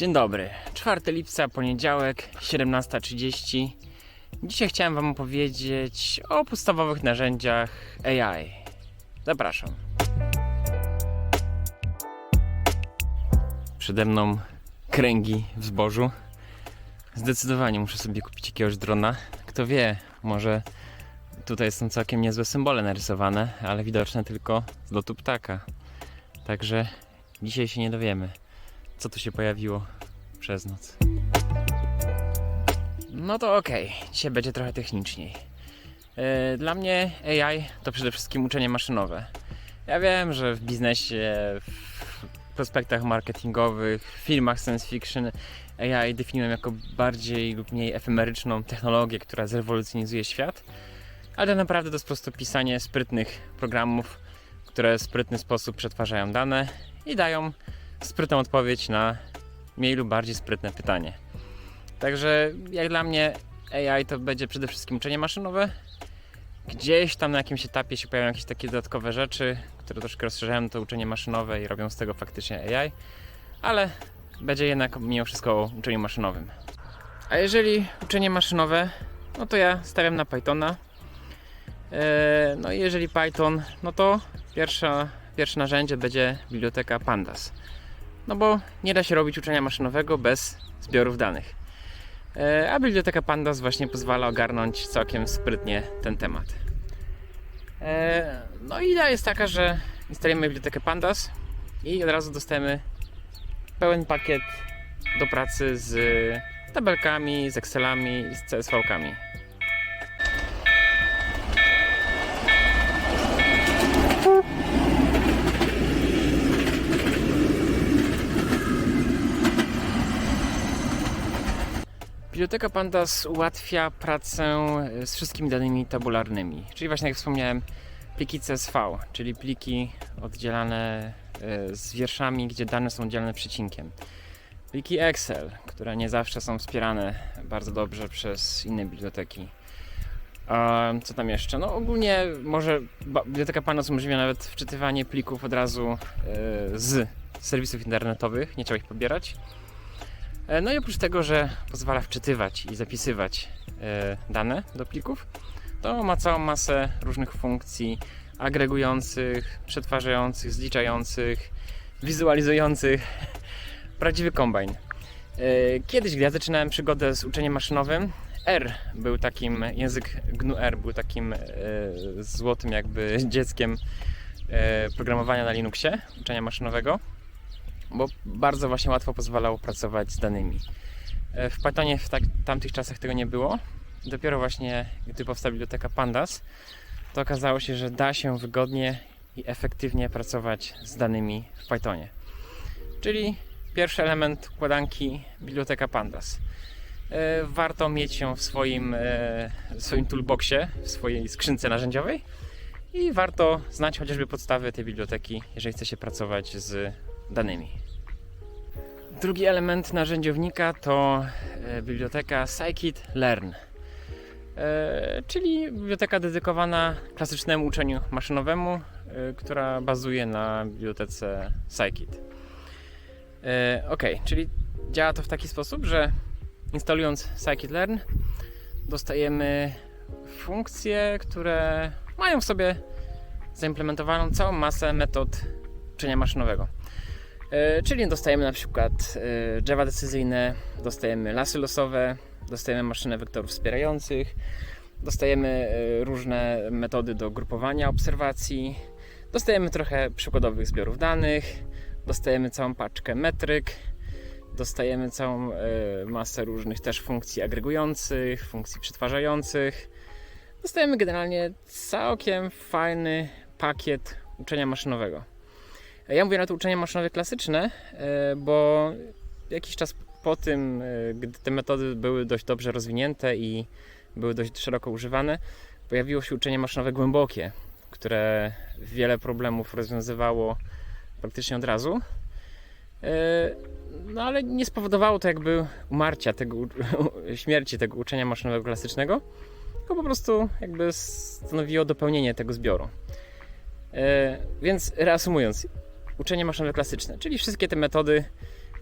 Dzień dobry. 4 lipca, poniedziałek, 17.30. Dzisiaj chciałem Wam opowiedzieć o podstawowych narzędziach AI. Zapraszam. Przede mną kręgi w zbożu. Zdecydowanie muszę sobie kupić jakiegoś drona. Kto wie, może tutaj są całkiem niezłe symbole narysowane, ale widoczne tylko z lotu ptaka. Także dzisiaj się nie dowiemy, co tu się pojawiło przez noc. No to okej, dzisiaj będzie trochę techniczniej. Yy, Dla mnie AI to przede wszystkim uczenie maszynowe. Ja wiem, że w biznesie, w prospektach marketingowych, w filmach science fiction AI definiują jako bardziej lub mniej efemeryczną technologię, która zrewolucjonizuje świat, ale naprawdę to jest po prostu pisanie sprytnych programów, które w sprytny sposób przetwarzają dane i dają sprytną odpowiedź na mniej lub bardziej sprytne pytanie. Także jak dla mnie AI to będzie przede wszystkim uczenie maszynowe. Gdzieś tam na jakimś etapie się pojawią jakieś takie dodatkowe rzeczy, które troszkę rozszerzają to uczenie maszynowe i robią z tego faktycznie AI, ale będzie jednak mimo wszystko o uczeniu maszynowym. A jeżeli uczenie maszynowe, no to ja stawiam na Pythona. Eee, No i jeżeli Python, no to pierwsza, pierwsze narzędzie będzie biblioteka Pandas. No bo nie da się robić uczenia maszynowego bez zbiorów danych. E, A biblioteka Pandas właśnie pozwala ogarnąć całkiem sprytnie ten temat. E, No i idea jest taka, że instalujemy bibliotekę Pandas i od razu dostajemy pełen pakiet do pracy z tabelkami, z Excelami i z CSV-kami. Biblioteka Pandas ułatwia pracę e, z wszystkimi danymi tabularnymi, czyli właśnie jak wspomniałem, pliki CSV, czyli pliki oddzielane e, z wierszami, gdzie dane są oddzielane przecinkiem. Pliki Excel, które nie zawsze są wspierane bardzo dobrze przez inne biblioteki. Co tam jeszcze? No ogólnie może biblioteka Pandas umożliwia nawet wczytywanie plików od razu e, z serwisów internetowych, nie trzeba ich pobierać. E, No i oprócz tego, że pozwala wczytywać i zapisywać e, dane do plików, to ma całą masę różnych funkcji agregujących, przetwarzających, zliczających, wizualizujących. Prawdziwy kombajn. E, Kiedyś, gdy ja zaczynałem przygodę z uczeniem maszynowym, R był takim, język GNU R był takim złotym jakby dzieckiem programowania na Linuxie, uczenia maszynowego bo bardzo właśnie łatwo pozwalał pracować z danymi. E, W Pythonie w tak, tamtych czasach tego nie było. Dopiero właśnie, gdy powstała biblioteka Pandas, to okazało się, że da się wygodnie i efektywnie pracować z danymi w Pythonie. Czyli pierwszy element układanki biblioteka Pandas. E, Warto mieć ją w swoim, e, w swoim toolboxie, w swojej skrzynce narzędziowej i warto znać chociażby podstawy tej biblioteki, jeżeli chce się pracować z danymi. Drugi element narzędziownika to e, biblioteka Scikit-Learn, e, czyli biblioteka dedykowana klasycznemu uczeniu maszynowemu, e, która bazuje na bibliotece Scikit. Ok, czyli działa to w taki sposób, że instalując Scikit-Learn dostajemy funkcje, które mają w sobie zaimplementowaną całą masę metod uczenia maszynowego. E, Czyli dostajemy na przykład e, drzewa decyzyjne, dostajemy lasy losowe, dostajemy maszynę wektorów wspierających, dostajemy e, różne metody do grupowania obserwacji, dostajemy trochę przykładowych zbiorów danych, dostajemy całą paczkę metryk, dostajemy całą masę różnych też funkcji agregujących, funkcji przetwarzających. Dostajemy generalnie całkiem fajny pakiet uczenia maszynowego. Ja mówię na to uczenie maszynowe klasyczne, e, bo jakiś czas po tym, e, gdy te metody były dość dobrze rozwinięte i były dość szeroko używane, pojawiło się uczenie maszynowe głębokie, które wiele problemów rozwiązywało praktycznie od razu. E, No ale nie spowodowało to jakby umarcia tego, śmierci tego uczenia maszynowego klasycznego, tylko po prostu jakby stanowiło dopełnienie tego zbioru. Więc reasumując, uczenie maszynowe klasyczne, czyli wszystkie te metody,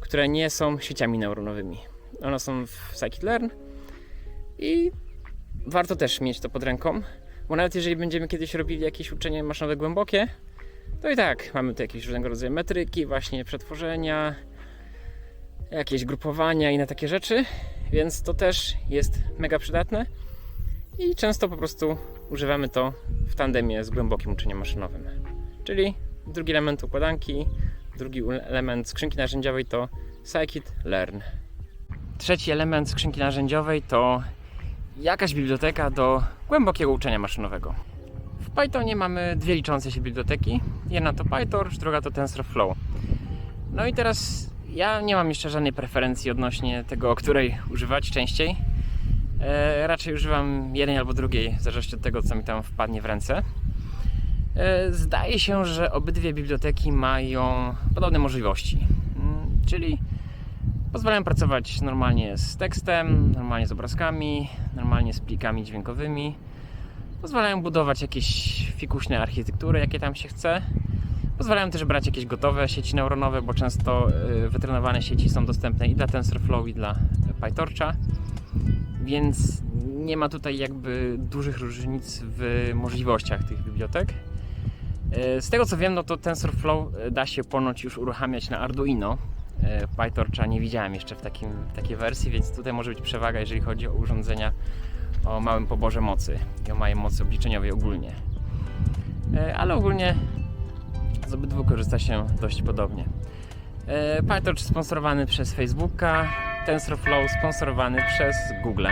które nie są sieciami neuronowymi. One są w scikit-learn i warto też mieć to pod ręką, bo nawet jeżeli będziemy kiedyś robili jakieś uczenie maszynowe głębokie, to i tak mamy tu jakieś różnego rodzaju metryki, właśnie przetworzenia, jakieś grupowania i inne takie rzeczy, więc to też jest mega przydatne i często po prostu używamy to w tandemie z głębokim uczeniem maszynowym. Czyli drugi element układanki, drugi element skrzynki narzędziowej to scikit-learn. Trzeci element skrzynki narzędziowej to jakaś biblioteka do głębokiego uczenia maszynowego. W Pythonie mamy dwie liczące się biblioteki. Jedna to PyTorch, druga to TensorFlow. No i teraz ja nie mam jeszcze żadnej preferencji odnośnie tego, której używać częściej. E, raczej używam jednej albo drugiej, w zależności od tego, co mi tam wpadnie w ręce. E, zdaje się, że obydwie biblioteki mają podobne możliwości. Mm, Czyli pozwalają pracować normalnie z tekstem, normalnie z obrazkami, normalnie z plikami dźwiękowymi. Pozwalają budować jakieś fikuśne architektury, jakie tam się chce. Pozwalają też brać jakieś gotowe sieci neuronowe, bo często y, wytrenowane sieci są dostępne i dla TensorFlow, i dla PyTorcha. Więc nie ma tutaj jakby dużych różnic w możliwościach tych bibliotek. Y, Z tego co wiem, no to TensorFlow y, da się ponoć już uruchamiać na Arduino. Y, PyTorcha nie widziałem jeszcze w takim, takiej wersji, więc tutaj może być przewaga, jeżeli chodzi o urządzenia o małym poborze mocy i o małej mocy obliczeniowej ogólnie. Ale ogólnie z obydwu korzysta się dość podobnie. E, PyTorch sponsorowany przez Facebooka, TensorFlow sponsorowany przez Google.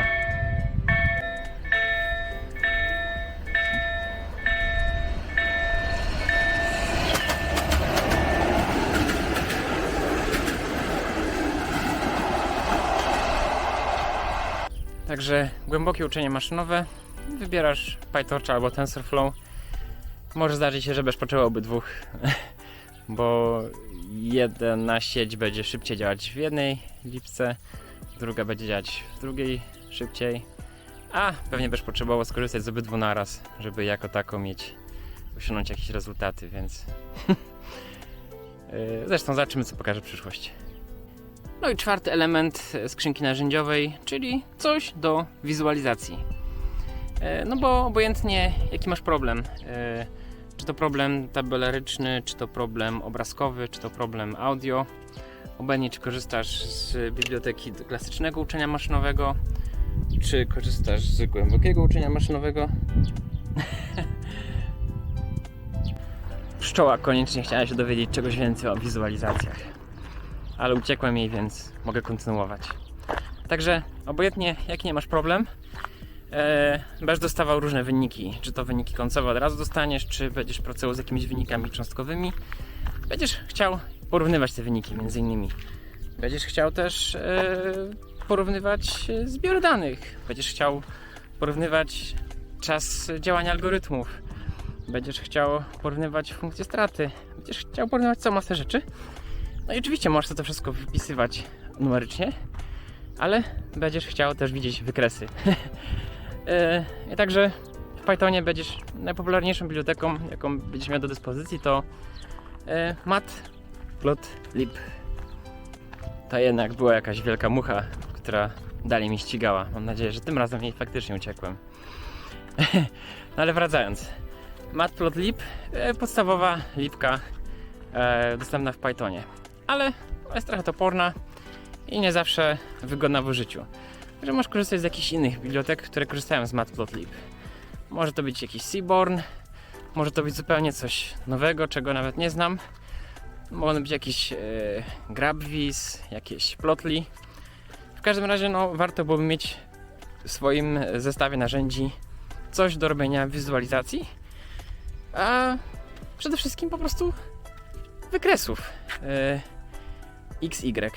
Także głębokie uczenie maszynowe. Wybierasz PyTorcha albo TensorFlow. Może zdarzyć się, że będziesz potrzebował obydwóch, bo jedna sieć będzie szybciej działać w jednej lipce, druga będzie działać w drugiej szybciej, a pewnie będziesz potrzebował skorzystać z obydwu naraz, żeby jako tako mieć, osiągnąć jakieś rezultaty, więc Yy, zresztą zobaczymy co pokaże przyszłość. No i czwarty element e, skrzynki narzędziowej, czyli coś do wizualizacji. E, No bo obojętnie jaki masz problem, e, czy to problem tabelaryczny, czy to problem obrazkowy, czy to problem audio, obojętnie czy korzystasz z biblioteki klasycznego uczenia maszynowego, czy korzystasz z głębokiego uczenia maszynowego. Pszczoła koniecznie chciała się dowiedzieć czegoś więcej o wizualizacjach, ale uciekłem jej, więc mogę kontynuować. Także obojętnie jaki nie masz problem, e, będziesz dostawał różne wyniki. Czy to wyniki końcowe od razu dostaniesz, czy będziesz pracował z jakimiś wynikami cząstkowymi. Będziesz chciał porównywać te wyniki między innymi. Będziesz chciał też e, porównywać zbiory danych. Będziesz chciał porównywać czas działania algorytmów. Będziesz chciał porównywać funkcje straty. Będziesz chciał porównywać całą masę rzeczy. No i oczywiście możesz to wszystko wypisywać numerycznie, ale będziesz chciał też widzieć wykresy. E, I także w Pythonie będziesz najpopularniejszą biblioteką, jaką będziesz miał do dyspozycji, to e, Matplotlib. To jednak była jakaś wielka mucha, która dalej mi ścigała. Mam nadzieję, że tym razem jej faktycznie uciekłem. no ale wracając. Matplotlib, e, podstawowa lipka dostępna w Pythonie. Ale jest trochę toporna i nie zawsze wygodna w użyciu że możesz korzystać z jakichś innych bibliotek, które korzystają z Matplotlib. Może to być jakiś Seaborn, może to być zupełnie coś nowego, czego nawet nie znam. Mogą być jakieś e, Grabvis, jakieś Plotly. W każdym razie no, warto byłoby mieć w swoim zestawie narzędzi coś do robienia wizualizacji, a przede wszystkim po prostu wykresów e, XY,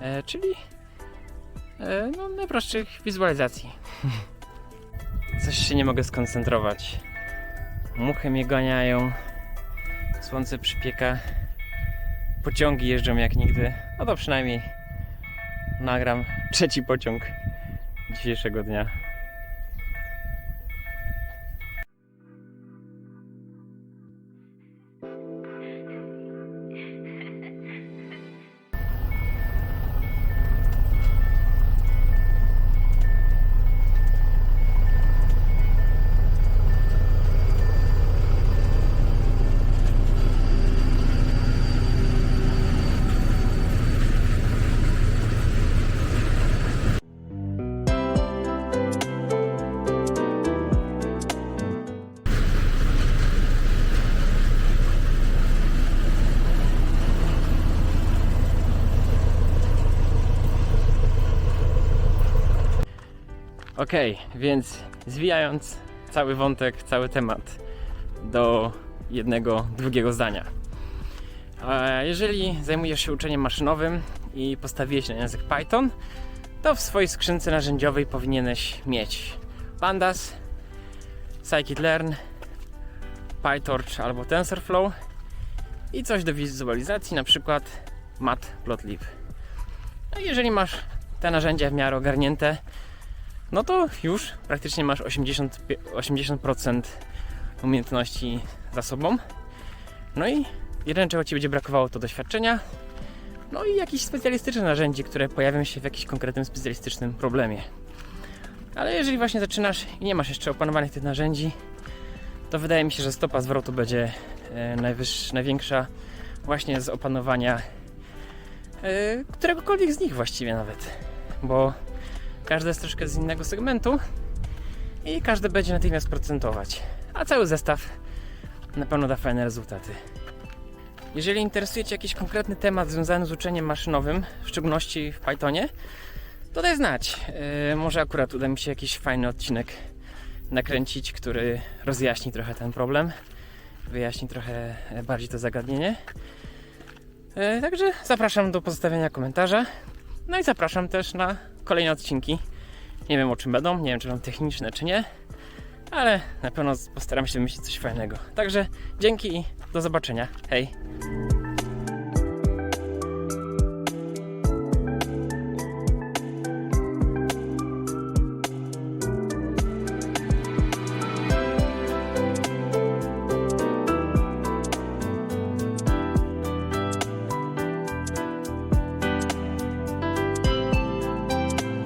e, czyli E, no, najprostszych wizualizacji. Coś się nie mogę skoncentrować. Muchy mnie ganiają. Słońce przypieka. Pociągi jeżdżą jak nigdy. No to przynajmniej nagram trzeci pociąg dzisiejszego dnia. Okej, więc zwijając cały wątek, cały temat do jednego, drugiego zdania. Jeżeli zajmujesz się uczeniem maszynowym i postawiłeś na język Python, to w swojej skrzynce narzędziowej powinieneś mieć Pandas, Scikit-learn, PyTorch albo TensorFlow i coś do wizualizacji, na przykład Matplotlib. No jeżeli masz te narzędzia w miarę ogarnięte, no to już praktycznie masz 80, 80% umiejętności za sobą. No i jedyne czego Ci będzie brakowało to doświadczenia, no i jakichś specjalistycznych narzędzi, które pojawią się w jakimś konkretnym specjalistycznym problemie. Ale jeżeli właśnie zaczynasz i nie masz jeszcze opanowanych tych narzędzi, to wydaje mi się, że stopa zwrotu będzie e, najwyższa, największa właśnie z opanowania e, któregokolwiek z nich właściwie nawet. Bo każdy jest troszkę z innego segmentu i każdy będzie natychmiast procentować. A cały zestaw na pewno da fajne rezultaty. Jeżeli interesuje Cię jakiś konkretny temat związany z uczeniem maszynowym, w szczególności w Pythonie, to daj znać. Yy, może akurat uda mi się jakiś fajny odcinek nakręcić, który rozjaśni trochę ten problem, wyjaśni trochę e, bardziej to zagadnienie. Yy, także zapraszam do pozostawienia komentarza. No i zapraszam też na kolejne odcinki. Nie wiem o czym będą, nie wiem czy będą techniczne czy nie, ale na pewno postaram się wymyślić coś fajnego. Także dzięki i do zobaczenia. Hej!